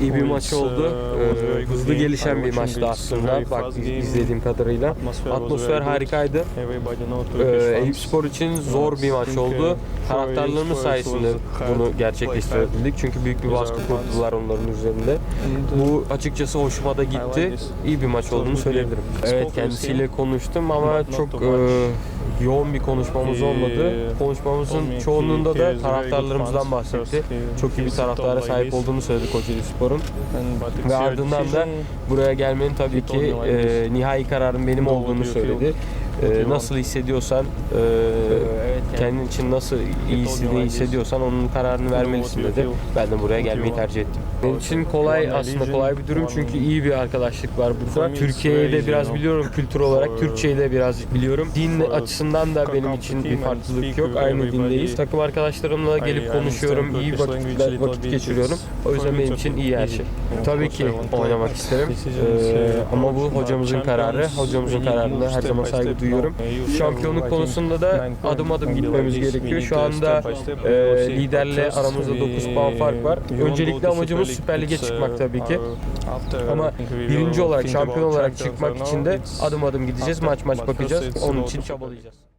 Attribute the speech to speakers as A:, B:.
A: İyi bir maç oldu.
B: was
A: Ee, hızlı gelişen bir maçtı aslında. Bak izlediğim kadarıyla. Atmosfer harikaydı. Ee, Eyüp. Spor için zor bir maç oldu. Taraftarlarımız sayesinde bunu
B: to
A: gerçekleştirebildik. Çünkü büyük bir baskı kurdular onların üzerinde. Bu açıkçası hoşuma da gitti. İyi bir maç olduğunu söyleyebilirim. Evet kendisiyle konuştum ama çok e, yoğun bir konuşmamız olmadı. Konuşmamızın çoğunluğunda da taraftarlarımızdan bahsetti. Çok iyi bir taraftara sahip olduğunu söyledi Kocaeli Spor'un. Ve ardından da buraya gelmenin tabii ki e, nihai kararın benim olduğunu söyledi. E, nasıl hissediyorsan, e,
B: evet,
A: kendin için nasıl iyisini hissediyorsan onun kararını vermelisin dedi. Ben de buraya gelmeyi tercih ettim. Benim için kolay aslında kolay bir durum çünkü iyi bir arkadaşlık var burada.
B: me it's
A: Türkiye'yi
B: very
A: de
B: easy,
A: biraz biliyorum kültür olarak. Türkçeyi de birazcık biliyorum. Din açısından da benim için bir farklılık yok. Aynı dindeyiz. Takım arkadaşlarımla gelip konuşuyorum. iyi vakit
B: bit.
A: geçiriyorum. O yüzden benim için iyi her şey. Tabii ki oynamak isterim. Ee,
B: uh,
A: ama bu hocamızın kararı. Hocamızın kararına her zaman saygı
B: step
A: duyuyorum.
B: Uh,
A: Şampiyonluk konusunda da adım adım gitmemiz gerekiyor. Şu anda e, liderle aramızda
B: we-
A: 9 puan fark var.
B: to
A: amacımız
B: Süper
A: Lig'e çıkmak
B: uh,
A: tabii ki.
B: after,
A: Ama birinci olarak, şampiyon olarak çıkmak için de adım adım gideceğiz. Maç maç bakacağız. Onun için çabalayacağız.